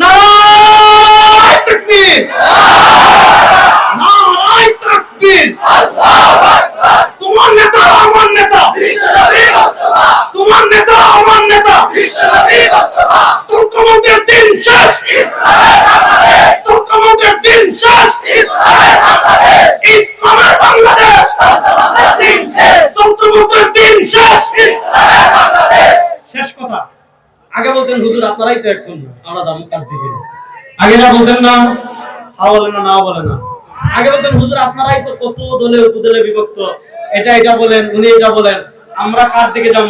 নারায় তাকবীর। নারায় তাকবীর। তোমার নেতা, আমার নেতা। তোমার নেতা, আমার নেতা। তন্ত্রমন্ত্রের দিন শেষ। তন্ত্রমন্ত্রের দিন শেষ। ইসলামের বাংলাদেশ। দিন শেষ। শেষ কথা আগে বলতেন হুজুর আপনারাই তো এখন আমরা দাম কার দিকে আগে না বলতেন না। হা বলে না না বলে না। আগে বলতেন হুজুর আপনারাই তো কত দলে উপদলে বিভক্ত। এটা এটা বলেন উনি এটা বলেন। আমরা কার দিকে যাব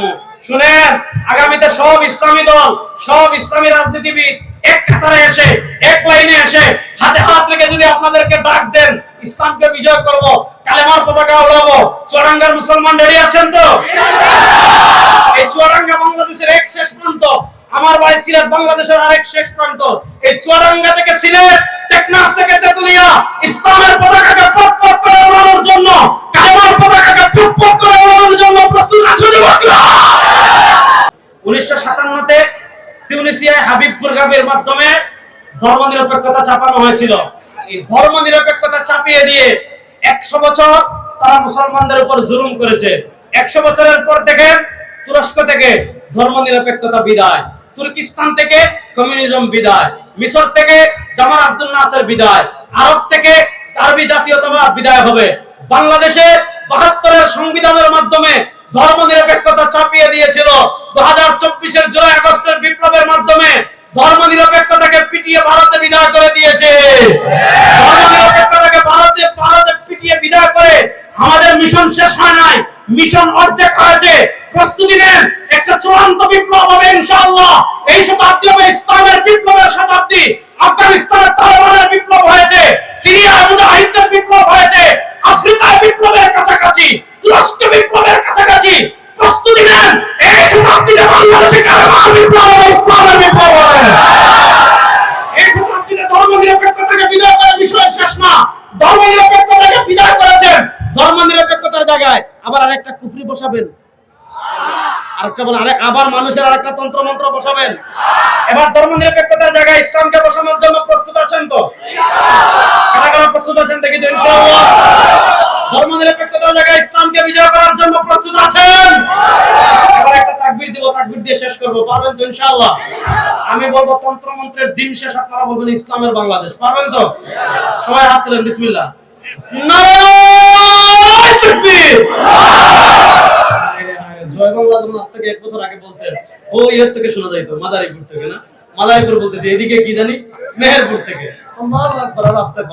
শুনেন আগামীতে সব ইসলামী দল সব ইসলামী রাজনীতিবিদ এক কাতারে এসে এক লাইনে এসে হাতে হাত রেখে যদি আপনাদেরকে ডাক দেন ইসলামকে বিজয় করব কালেমার পতাকা উড়াবো চুয়াডাঙ্গার মুসলমান রেডি আছেন তো? এই চুয়াডাঙ্গা বাংলাদেশের এক শেষ প্রান্ত আমার বাড়ি সিলেট বাংলাদেশের আরেক শেষ প্রান্ত এই চুয়াডাঙ্গা থেকে সিলেট, টেকনাফ থেকে তেতুলিয়া, ইসলামের পতাকাকে পথ পথ করে উড়ানোর জন্য কালেমার পতাকাকে পথ পথ করে উড়ানোর জন্য প্রস্তুত আছো যুবকরা? উনিশশো সাতান্নতে তিউনিসিয়ায় হাবিবপুর গাবের মাধ্যমে ধর্মনিরপেক্ষতা চাপানো হয়েছিল। এই ধর্মনিরপেক্ষতা চাপিয়ে দিয়ে একশো বছর তারা মুসলমানদের উপর জুলুম করেছে। একশো বছরের পর থেকে তুরস্ক থেকে ধর্মনিরপেক্ষতা বিদায়। তুর্কিস্তান থেকে কমিউনিজম বিদায়, মিশর থেকে জামাল আব্দুল নাসের বিদায়, আরব থেকে আরবি জাতীয়তাবাদ বিদায় হবে। বাংলাদেশে বাহাত্তরের সংবিধানের মাধ্যমে ধর্ম নিরপেক্ষতা চাপিয়ে দিয়েছিল। দু হাজার চব্বিশের জুলাই আগস্টের বিপ্লবের মাধ্যমে ধর্ম নিরপেক্ষতাকে পিটিয়ে ভারতে বিদায় করে দিয়েছে। ধর্ম নিরপেক্ষতাকে ভারতে ভারতে পিটিয়ে বিদায় করে আমাদের মিশন শেষ হয় নাই, মিশন অর্ধেক হয়েছে। বিপ্লব হবে ইনশাআল্লাহ। এই শতাব্দী হবে ইসলামের বিপ্লবের শতাব্দী। আফগানিস্তানের তালেবানের বিপ্লব হয়েছে সিরিয়ার মুজাহিদদের বিপ্লব হয়েছে আফ্রিকায় বিপ্লবের কাছাকাছি, তুরস্ক বিপ্লবের কাছাকাছি। প্রস্তুতি নেন, এই শতাব্দীতে বাংলাদেশে কালেমার বিপ্লব হবে, ইসলামের বিপ্লব হবে। এই শতাব্দীতে ধর্ম নিরপেক্ষতাকে বিদায় করার বিষয় শেষ না। ধর্ম নিরপেক্ষতাকে বিদায় করেছেন। ধর্ম নিরপেক্ষতার জায়গায় আবার আরেকটা কুফরি বসাবেন। আবার মানুষের আরেকটা তন্ত্র মন্ত্র বসাবেন। এবার ধর্ম নিরপেক্ষতার জায়গায় ইসলামকে বসানোর জন্য প্রস্তুত আছেন তো? প্রস্তুত আছেন দেখি ধর্ম নিরপেক্ষতার জায়গায় ইসলামকে বিজয় করার জন্য প্রস্তুত আছেন। শেষ আমি বলব তন্ত্র মন্ত্রের দিন শেষ, আপনারা বলবেন ইসলামের বাংলাদেশ, পারবেন তো? সবাই হাত তুলেন, বিসমিল্লাহ। নারায়ণ তাকবীর জয় বাংলা যখন আজ থেকে এক বছর আগে বলতেন ও ইয়ের থেকে শোনা যাইতো, মাদারীপুর থেকে না? মাদারীপুর বলতেছি, এদিকে কি জানি? মেহেরপুর থেকে। রাস্তায়